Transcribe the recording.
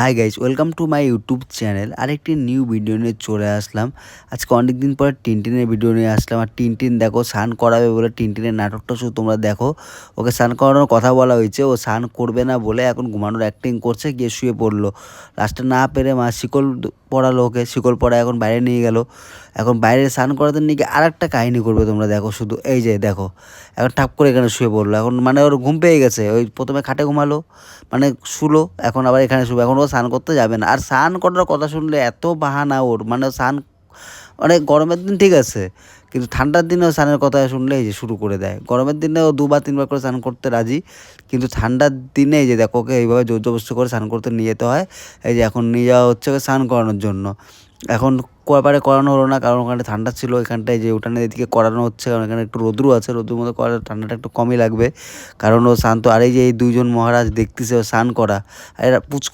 Hi guys welcome to my YouTube channel আরেকটি new video নিয়ে চলে আসলাম। আজকে অনেক দিন পরে টিনটিনের ভিডিও নিয়ে আসলাম। আর টিনটিন দেখো, স্নান করাবে বলে টিনটিনের নাটকটা শুধু তোমরা দেখো। ওকে স্নান করানোর কথা বলা হয়েছে, ও স্নান করবে না বলে এখন ঘুমানোর অ্যাক্টিং করছে, গিয়ে শুয়ে পড়ল। লাস্টে না পেরে মা শিকল পড়ালো ওকে, শিকল পড়া এখন বাইরে নিয়ে গেল। এখন বাইরে স্নান করাতে নিয়ে গিয়ে আর একটা কাহিনী করবে তোমরা দেখো শুধু। এই যে দেখো, এখন ঠাপ করে এখানে শুয়ে পড়ল। এখন মানে ওর ঘুম পেয়ে গেছে, ওই প্রথমে খাটে ঘুমালো মানে শুলো, এখন আবার এখানে শুবে। এখন ও স্নান করতে যাবে না। আর স্নান করার কথা শুনলে এত বাহানা ওর মানে স্নান মানে গরমের দিন ঠিক আছে, কিন্তু ঠান্ডার দিনেও স্নানের কথা শুনলে এই যে শুরু করে দেয়। গরমের দিনেও দুবার, তিনবার করে স্নান করতে রাজি, কিন্তু ঠান্ডার দিনে যে দেখো ওকে এইভাবে জোর জবস্তি করে স্নান করতে নিয়ে যেতে হয়, এই যে এখন নিয়ে যাওয়া হচ্ছে ওকে স্নান করানোর জন্য। এখন কয়বারে করানো হলো না, কারণ ওখানে ঠান্ডা ছিল, এখানটায় যে উঠানের এদিকে করানো হচ্ছে, কারণ এখানে একটু রোদ্রু আছে, রোদ্রুর মধ্যে করালে ঠান্ডাটা একটু কমই লাগবে। কারণ ও স্নান তো, আর এই যে এই দুইজন মহারাজ দেখতেছে ও স্নান করা, আর এরা পুচ